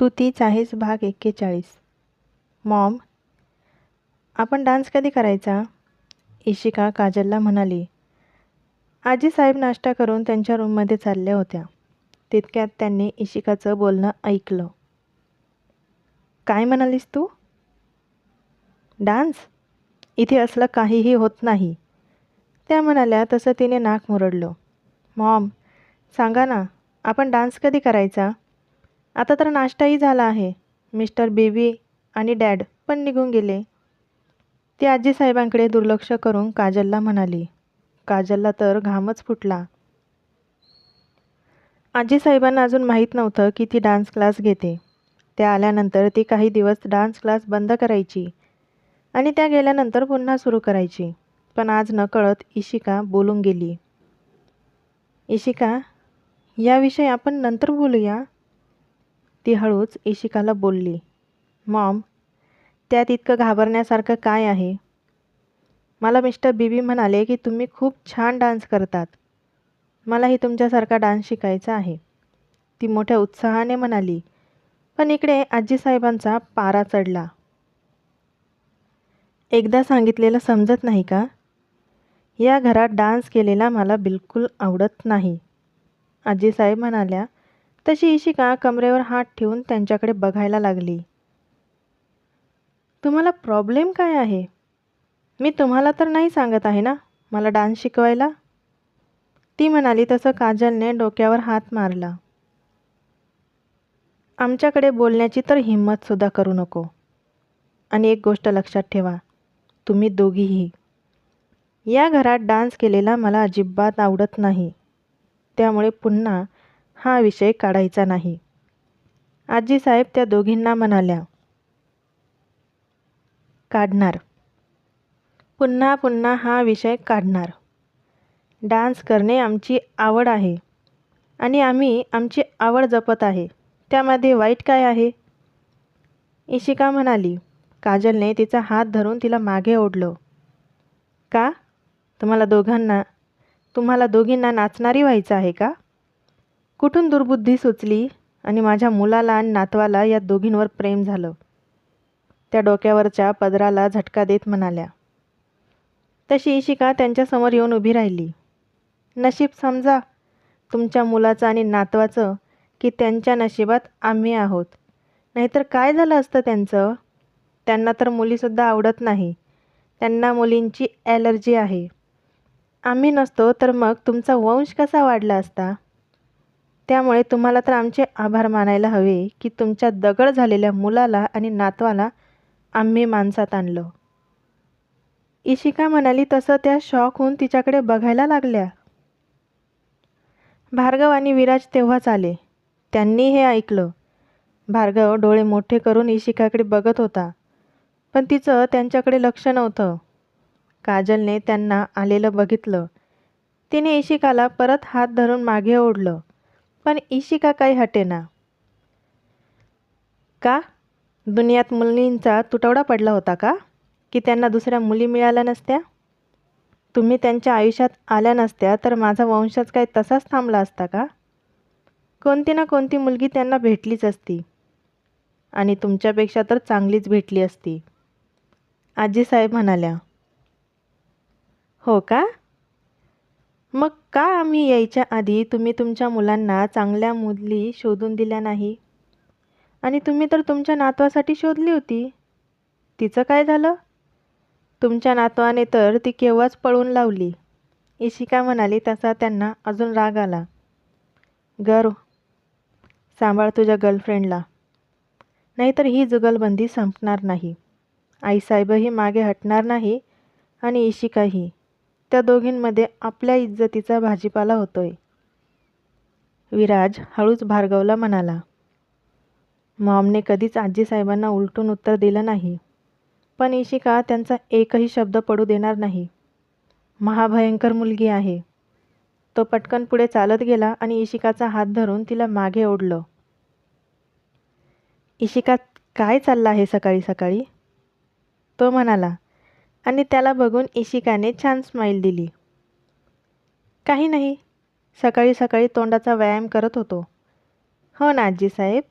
तू तीच आहेस भाग एक्केचाळीस. मॉम आपण डान्स कधी करायचा? इशिका काजलला म्हणाली. आजीसाहेब नाश्ता करून त्यांच्या रूममध्ये चालल्या होत्या. तितक्यात त्यांनी इशिकाचं बोलणं ऐकलं. काय म्हणालीस तू? डान्स? इथे असलं काहीही होत नाही. त्या म्हणाल्या तसं तिने नाक मुरडलं. मॉम सांगा ना आपण डान्स कधी करायचा? आता तर नाश्ताही झाला आहे. मिस्टर बेबी आणि डॅड पण निघून गेले. ती आजीसाहेबांकडे दुर्लक्ष करून काजलला म्हणाली काजलला तर घामच फुटला. आजीसाहेबांना अजून माहीत नव्हतं की ती डान्स क्लास घेते. त्या आल्यानंतर ती काही दिवस डान्स क्लास बंद करायची आणि त्या गेल्यानंतर पुन्हा सुरू करायची. पण आज नकळत इशिका बोलून गेली. इशिका याविषयी आपण नंतर बोलूया. ती हळूच इशिकाला बोलली मॉम त्यात इतकं घाबरण्यासारखं काय आहे? मला मिस्टर बीबी म्हणाले की तुम्ही खूप छान डान्स करतात. मलाही तुमच्यासारखा डान्स शिकायचा आहे. ती मोठ्या उत्साहाने म्हणाली पण इकडे आजीसाहेबांचा पारा चढला. एकदा सांगितलेलं समजत नाही का? या घरात डान्स केलेला मला बिलकुल आवडत नाही आजीसाहेब म्हणाल्या तशी इशिका कमरेवर हात ठेवून त्यांच्याकडे बघायला लागली. तुम्हाला प्रॉब्लेम काय आहे? मी तुम्हाला तर नाही सांगत आहे ना? मला डान्स शिकवायला? ती म्हणाली तसं काजलने डोक्यावर हात मारला. आमच्याकडे बोलण्याची तर हिंमतसुद्धा करू नको. आणि एक गोष्ट लक्षात ठेवा तुम्ही दोघीही. या घरात डान्स केलेला मला अजिबात आवडत नाही. त्यामुळे पुन्हा हा विषय काढायचा नाही. आजीसाहेब त्या दोघींना म्हणाल्या काढणार. पुन्हा पुन्हा हा विषय काढणार. डान्स करणे आमची आवड आहे आणि आम्ही आमची आवड जपत आहे. त्यामध्ये वाईट काय आहे? इशिका म्हणाली काजलने तिचा हात धरून तिला मागे ओढलं. का? तुम्हाला दोघांना तुम्हाला दोघींना नाचणारी व्हायचं आहे का? कुठून दुर्बुद्धी सुचली आणि माझ्या मुलाला आणि नातवाला या दोघींवर प्रेम झालं? त्या डोक्यावरच्या पदराला झटका देत म्हणाल्या तशी इशिका त्यांच्यासमोर येऊन उभी राहिली. नशीब समजा तुमच्या मुलाचं आणि नातवाचं की त्यांच्या नशिबात आम्ही आहोत. नाहीतर काय झालं असतं त्यांचं? त्यांना तर मुलीसुद्धा आवडत नाही. त्यांना मुलींची ॲलर्जी आहे. आम्ही नसतो तर मग तुमचा वंश कसा वाढला असता? त्यामुळे तुम्हाला तर आमचे आभार मानायला हवे की तुमच्या दगड झालेल्या मुलाला आणि नातवाला आम्ही माणसात आणलं. इशिका म्हणाली तसं त्या शॉक होऊन तिच्याकडे बघायला लागल्या. भार्गव आणि विराज तेव्हाच आले. त्यांनी हे ऐकलं. भार्गव डोळे मोठे करून इशिकाकडे बघत होता पण तिचं त्यांच्याकडे लक्ष नव्हतं. काजलने त्यांना आलेलं बघितलं. तिने इशिकाला परत हात धरून मागे ओढलं. पण इशिका काही हटेना का? दुनियात मुलींचा तुटवडा पडला होता का? की त्यांना दुसऱ्या मुली मिळाल्या नसत्या? तुम्ही त्यांच्या आयुष्यात आल्या नसत्या तर माझा वंशच काय तसाच थांबला असता का? कोणती ना कोणती मुलगी त्यांना भेटलीच असती. आणि तुमच्यापेक्षा तर चांगलीच भेटली असती. आजीसाहेब म्हणाल्या हो का? मग का आम्ही यायच्या आधी तुम्ही तुमच्या मुलांना चांगल्या मुली शोधून दिल्या नाही? आणि तुम्ही तर तुमच्या नातवासाठी शोधली होती. तिचं काय झालं? तुमच्या नातवाने तर ती केव्हाच पळून लावली. इशिका म्हणाली तसा त्यांना अजून राग आला. गर्व सांभाळ तुझ्या गर्लफ्रेंडला. नाहीतर ही जुगलबंदी संपणार नाही. आईसाहेबही मागे हटणार नाही आणि इशिकाही. त्या दोघींमध्ये आपल्या इज्जतीचा भाजीपाला होतोय. विराज हळूच भार्गवला म्हणाला मॉमने कधीच आजीसाहेबांना उलटून उत्तर दिलं नाही. पण इशिका त्यांचा एकही शब्द पडू देणार नाही. महाभयंकर मुलगी आहे. तो पटकन पुढे चालत गेला आणि इशिकाचा हात धरून तिला मागे ओढलं. इशिका काय चाललं आहे सकाळी सकाळी? तो म्हणाला आणि त्याला बघून इशिकाने छान स्माईल दिली. काही नाही. सकाळी सकाळी तोंडाचा व्यायाम करत होतो. हो ना आजीसाहेब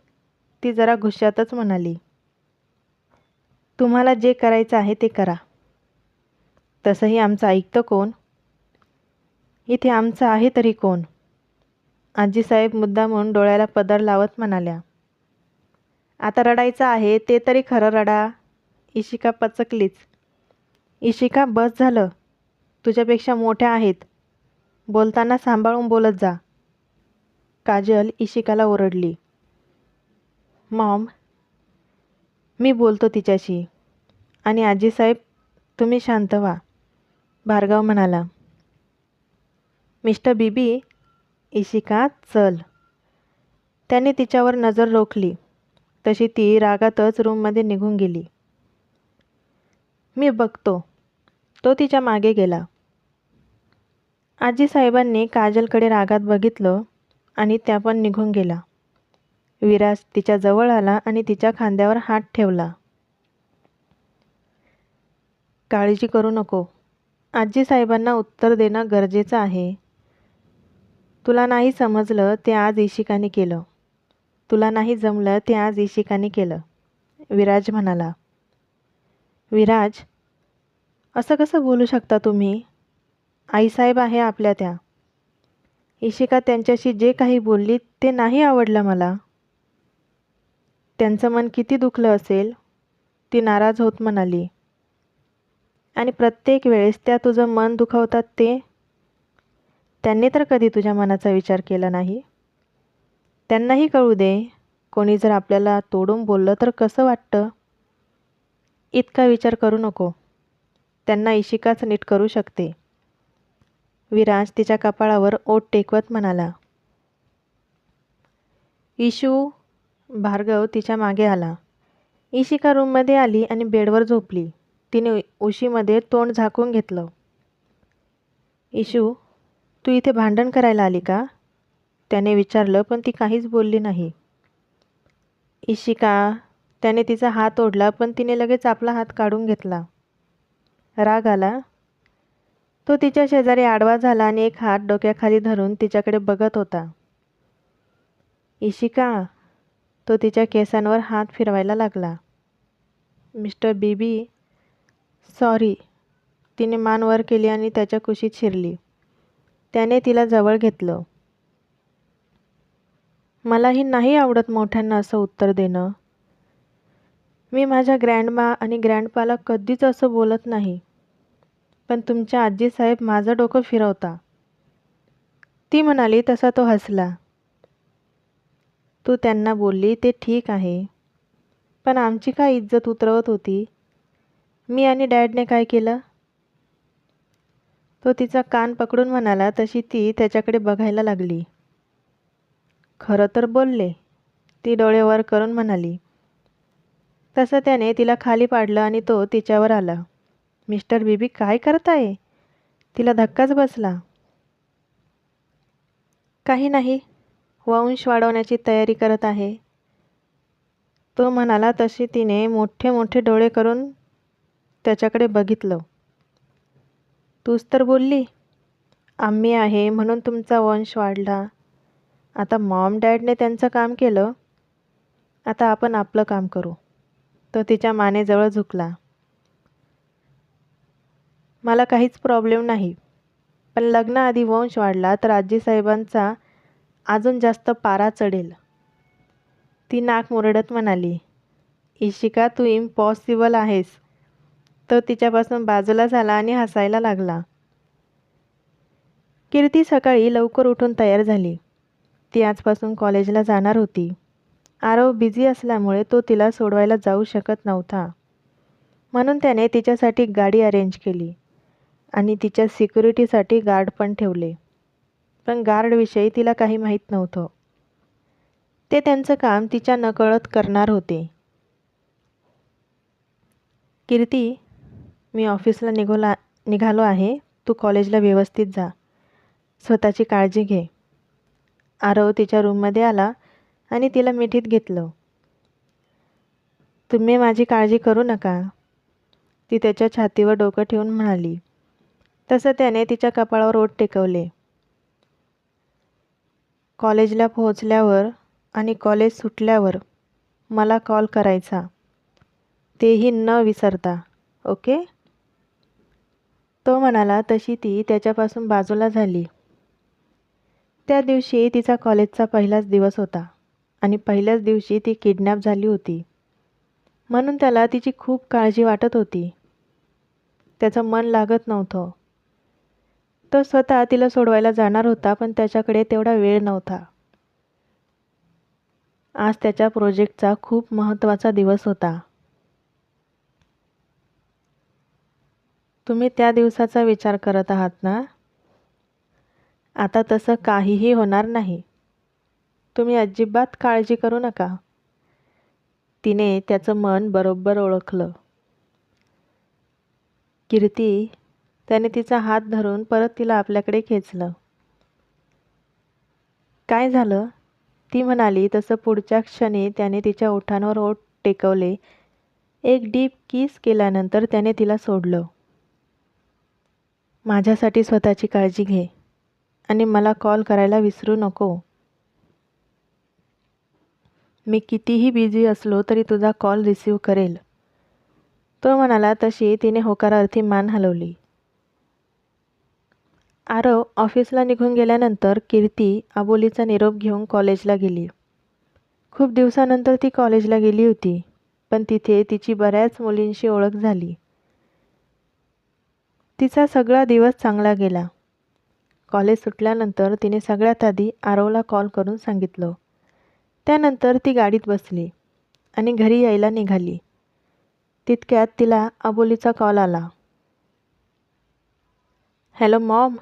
ती जरा घुशातच म्हणाली. तुम्हाला जे करायचं आहे ते करा. तसंही आमचं ऐकतं कोण? इथे आमचं आहे तरी कोण? आजीसाहेब मुद्दा म्हणून डोळ्याला पदर लावत म्हणाल्या. आता रडायचं आहे ते तरी खरं रडा. इशिका पचकलीच. इशिका बस झालं. तुझ्यापेक्षा मोठ्या आहेत. बोलताना सांभाळून बोलत जा. काजल इशिकाला ओरडली. मॉम मी बोलतो तिच्याशी. आणि आजीसाहेब तुम्ही शांत व्हा. भार्गव म्हणाला. मिस्टर बीबी इशिका चल. त्याने तिच्यावर नजर रोखली. तशी ती रागातच रूममध्ये निघून गेली. मी बघतो. तो तिच्यामागे गेला. आजीसाहेबांनी काजलकडे रागात बघितलं आणि त्या पण निघून गेला. विराज तिच्या जवळ आला आणि तिच्या खांद्यावर हात ठेवला. काळजी करू नको. आजीसाहेबांना उत्तर देणं गरजेचं आहे. तुला नाही समजलं ते आज इशिकाने केलं. तुला नाही जमलं ते आज इशिकाने केलं विराज म्हणाला. विराज असं कसं बोलू शकता तुम्ही? आईसाहेब आहे आपल्या त्या. इशिका त्यांच्याशी जे काही बोलली ते नाही आवडलं मला. त्यांचं मन किती दुखलं असेल ती नाराज होत म्हणाली. आणि प्रत्येक वेळेस त्या तुझं मन दुखवतात ते? त्यांनी तर कधी तुझ्या मनाचा विचार केला नाही. त्यांनाही कळू दे कोणी जर आपल्याला तोडून बोललं तर कसं वाटतं? इतका विचार करू नको. त्यांना इशिकाच नीट करू शकते. विराज तिच्या कपाळावर ओठ टेकवत म्हणाला इशू भार्गव तिच्यामागे आला. इशिका रूममध्ये आली आणि बेडवर झोपली. तिने उशीमध्ये तोंड झाकून घेतलं. इशू तू इथे भांडण करायला आली का? त्याने विचारलं पण ती काहीच बोलली नाही. इशिका त्याने तिचा हात ओढला पण तिने लगेच आपला हात काढून घेतला. राग आला. तो तिच्या शेजारी आडवा झाला आणि एक हात डोक्याखाली धरून तिच्याकडे बघत होता. इशिका तो तिच्या केसांवर हात फिरवायला लागला. मिस्टर बीबी सॉरी तिने मान वर केली आणि त्याच्या कुशीत शिरली. त्याने तिला जवळ घेतलं. मलाही नाही आवडत मोठ्यांना असं उत्तर देणं. मी माझ्या ग्रँडमा आणि ग्रँडपाला कधीच असं बोलत नाही. पण तुमच्या आजीसाहेब माझं डोकं फिरवता. ती म्हणाली तसा तो हसला. तू त्यांना बोलली ते ठीक आहे. पण आमची काय इज्जत उतरवत होती? मी आणि डॅडने काय केलं? तो तिचा कान पकडून म्हणाला तशी ती त्याच्याकडे बघायला लागली. खरं तर बोलले. ती डोळे वर करून म्हणाली तसं त्याने तिला खाली पाडलं आणि तो तिच्यावर आला. मिस्टर बीबी काय करताय? तिला धक्काच बसला. काही नाही. वंश वाढवण्याची तयारी करत आहे. तो म्हणाला तशी तिने मोठे मोठे डोळे करून त्याच्याकडे बघितलं. तूच तर बोलली. आम्ही आहे म्हणून तुमचा वंश वाढला. आता मॉम डॅडने त्यांचं काम केलं. आता आपण आपलं काम करू. तो तिच्या मानेजवळ झुकला. मला काहीच प्रॉब्लेम नाही पण लग्नाआधी वंश वाढला तर आजीसाहेबांचा अजून जास्त पारा चढेल. ती नाक मुरडत म्हणाली इशिका तू इम्पॉसिबल आहेस. तो तिच्यापासून बाजूला झाला आणि हसायला लागला. कीर्ती सकाळी लवकर उठून तयार झाली. ती आजपासून कॉलेजला जाणार होती. आरव बिझी असल्यामुळे तो तिला सोडवायला जाऊ शकत नव्हता. म्हणून त्याने तिच्यासाठी गाडी अरेंज केली आणि तिच्या सिक्युरिटीसाठी गार्ड पण ठेवले. पण गार्डविषयी तिला काही माहीत नव्हतं. ते त्यांचं काम तिच्या नकळत करणार होते. कीर्ती मी ऑफिसला निघोला निघालो आहे. तू कॉलेजला व्यवस्थित जा. स्वतःची काळजी घे. आरव तिच्या रूममध्ये आला आणि तिला मिठीत घेतलं. तुम्ही माझी काळजी करू नका ती त्याच्या छातीवर डोकं ठेवून म्हणाली. तसं त्याने तिच्या कपाळावर ओठ टेकवले. कॉलेजला पोहोचल्यावर आणि कॉलेज सुटल्यावर मला कॉल करायचा. तेही न विसरता ओके? तो म्हणाला तशी ती त्याच्यापासून बाजूला झाली. त्या दिवशी तिचा कॉलेजचा पहिलाच दिवस होता. आणि पहिल्याच दिवशी ती किडनॅप झाली होती. म्हणून त्याला तिची खूप काळजी वाटत होती. त्याचं मन लागत नव्हतं. तो स्वतः तिला सोडवायला जाणार होता पण त्याच्याकडे तेवढा वेळ नव्हता. आज त्याच्या प्रोजेक्टचा खूप महत्त्वाचा दिवस होता. तुम्ही त्या दिवसाचा विचार करत आहात ना? आता तसं काहीही होणार नाही. तुम्ही अजिबात काळजी करू नका. तिने त्याचं मन बरोबर ओळखलं. कीर्ती त्याने तिचा हात धरून परत तिला आपल्याकडे खेचलं. काय झालं? ती म्हणाली. तसं पुढच्या क्षणी त्याने तिच्या ओठांवर ओठ टेकवले. एक डीप किस केल्यानंतर त्याने तिला सोडलं. माझ्यासाठी स्वतःची काळजी घे आणि मला कॉल करायला विसरू नको. मी कितीही बिझी असलो तरी तुझा कॉल रिसीव करेल. तो म्हणाला तशी तिने होकारार्थी मान हलवली. आरव ऑफिसला निघून गेल्यानंतर कीर्ती आबोलीचा निरोप घेऊन कॉलेजला गेली. खूप दिवसानंतर ती कॉलेजला गेली होती पण तिथे तिची बऱ्याच मुलींशी ओळख झाली. तिचा सगळा दिवस चांगला गेला. कॉलेज सुटल्यानंतर तिने सगळ्यात आधी आरवला कॉल करून सांगितलं. त्यानंतर ती गाडीत बसली आणि घरी यायला निघाली. तितक्यात तिला अबोलीचा कॉल आला. हॅलो मॉम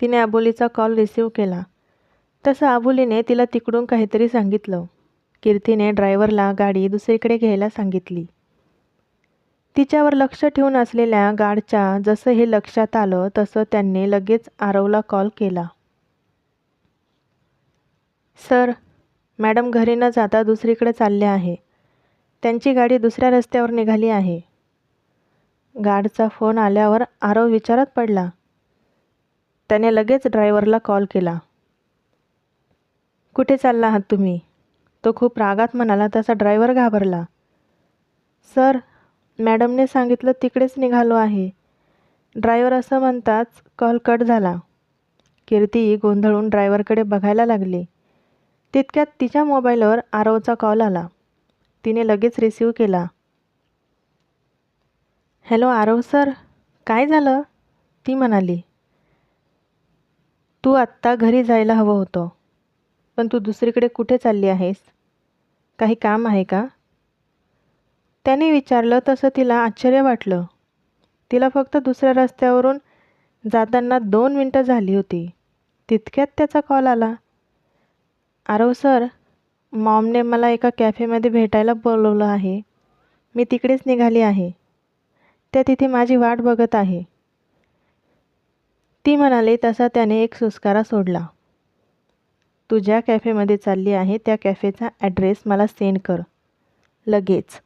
तिने अबोलीचा कॉल रिसीव केला. तसं अबोलीने तिला तिकडून काहीतरी सांगितलं. कीर्तीने ड्रायव्हरला गाडी दुसरीकडे घ्यायला सांगितली. तिच्यावर लक्ष ठेवून असलेल्या गाडच्या जसं हे लक्षात आलं तसं त्यांनी लगेच आरवला कॉल केला. सर मॅडम घरी न जाता दुसरीकडे चालले आहे. त्यांची गाडी दुसऱ्या रस्त्यावर निघाली आहे. गाडचा फोन आल्यावर आरव विचारात पडला. त्याने लगेच ड्रायव्हरला कॉल केला. कुठे चालला आहात तुम्ही? तो खूप रागात म्हणाला तसा ड्रायव्हर घाबरला. सर मॅडमने सांगितलं तिकडेच निघालो आहे. ड्रायव्हर असं म्हणताच कॉल कट झाला. कीर्ती गोंधळून ड्रायव्हरकडे बघायला लागली. तितक्यात तिच्या मोबाईलवर आरवचा कॉल आला. तिने लगेच रिसीव केला. हॅलो आरव सर काय झालं? ती म्हणाली. तू आत्ता घरी जायला हवं होतं पण तू दुसरीकडे कुठे चालली आहेस? काही काम आहे का? त्याने विचारलं तसं तिला आश्चर्य वाटलं. तिला फक्त दुसऱ्या रस्त्यावरून जाताना दोन मिनटं झाली होती. तितक्यात त्याचा कॉल आला. आरव हो सर मॉमने मला एका कॅफेमध्ये भेटायला बोलवलं आहे. मी तिकडेच निघाली आहे. त्या तिथे माझी वाट बघत आहे. ती म्हणाली तसा त्याने एक सुस्कारा सोडला. तू ज्या कॅफेमध्ये चालली आहे त्या कॅफेचा ॲड्रेस मला सेंड कर. लगेच.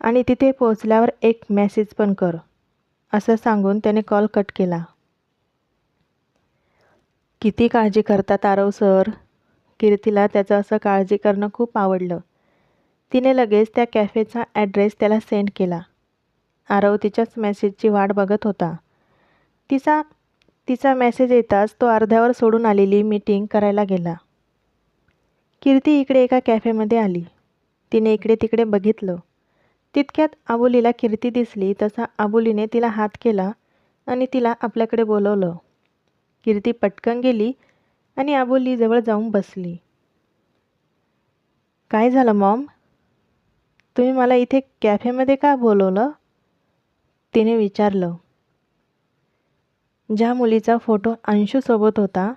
आणि तिथे पोचल्यावर एक मेसेज पण कर. असं सांगून त्याने कॉल कट केला. किती काळजी करतात आरव सर? कीर्तीला त्याचं असं काळजी करणं खूप आवडलं. तिने लगेच त्या कॅफेचा ॲड्रेस त्याला सेंड केला. आरव तिच्याच मेसेजची वाट बघत होता. तिचा तिचा मेसेज येताच तो अर्ध्यावर सोडून आलेली मीटिंग करायला गेला. कीर्ती इकडे एका कॅफेमध्ये आली. तिने इकडे तिकडे बघितलं. तितक्यात आबोलीला कीर्ती दिसली तसा आबोलीने तिला हात केला आणि तिला आपल्याकडे बोलवलं. कीर्ती पटकन गेली आणि आबोलीजवळ जाऊन बसली. काय झालं मॉम? तुम्ही मला इथे कॅफेमध्ये का बोलवलं? तिने विचारलं. ज्या मुलीचा फोटो अंशूसोबत होता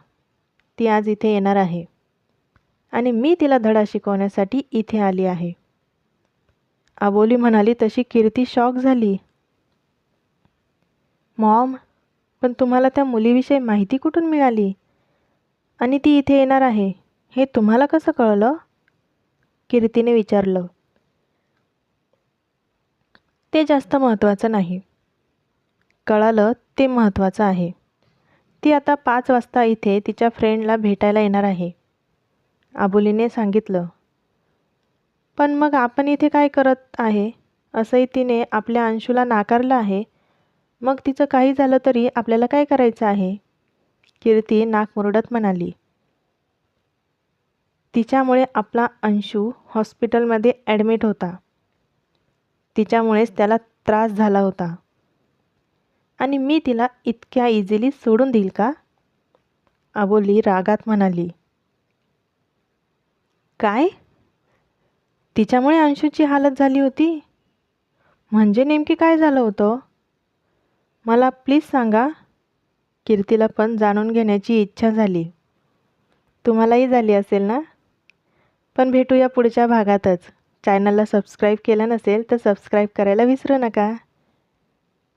ती आज इथे येणार आहे आणि मी तिला धडा शिकवण्यासाठी इथे आली आहे. आबोली म्हणाली तशी कीर्ती शॉक झाली. मॉम पण तुम्हाला त्या मुलीविषयी माहिती कुठून मिळाली? आणि ती इथे येणार आहे. हे तुम्हाला कसं कळलं? कीर्तीने विचारलं. ते जास्त महत्त्वाचं नाही. कळालं ते महत्त्वाचं आहे. ती आता पाच वाजता इथे तिच्या फ्रेंडला भेटायला येणार आहे. आबोलीने सांगितलं. पण मग आपण इथे काय करत आहे? असंही तिने आपल्या अंशूला नाकारलं आहे. मग तिचं काही झालं तरी आपल्याला काय करायचं आहे? कीर्ती नाकमुरडत म्हणाली. तिच्यामुळे आपला अंशू हॉस्पिटलमध्ये ॲडमिट होता. तिच्यामुळेच त्याला त्रास झाला होता. आणि मी तिला इतक्या इझिली सोडून देईल का? अबोली रागात म्हणाली. काय? तिच्यामुळे अंशूची हालत झाली होती? म्हणजे नेमकी काय झालं होतं? मला प्लीज सांगा. कीर्तीला पण जाणून घेण्याची इच्छा झाली. तुम्हालाही झाली असेल ना? पण भेटूया पुढच्या भागातच. चॅनलला सबस्क्राईब केलं नसेल तर सबस्क्राईब करायला विसरू नका.